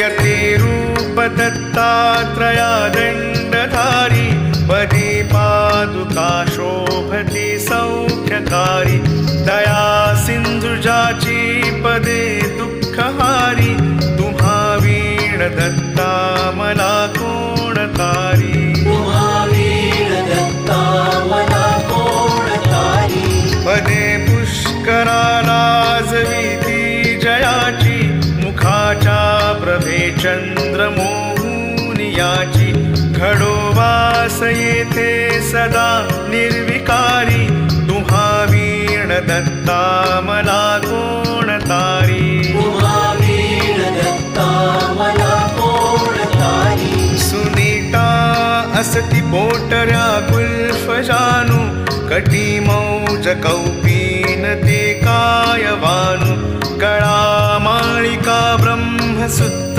नित्यते रूपदत्तात्रया दण्डधारी पदे पादुका शोभते सौख्यकारी दया सिन्धुजाची पदे दुःखहारी तुम्हा वीण दत्ता मला कोणतारी पदे पुष्कराला जविती जयाची मुखाच्या प्रभे चंद्रमोहून याची घडो वास येथे सदा निर्विकारी. तुम्हा वीण दत्ता मला कोणतारी सुनीता असती पोटऱ्या गुल्फ जानू. कटी मौज कौपीन ते कायवानु. कळा माळिका ब्रह्मसूत्र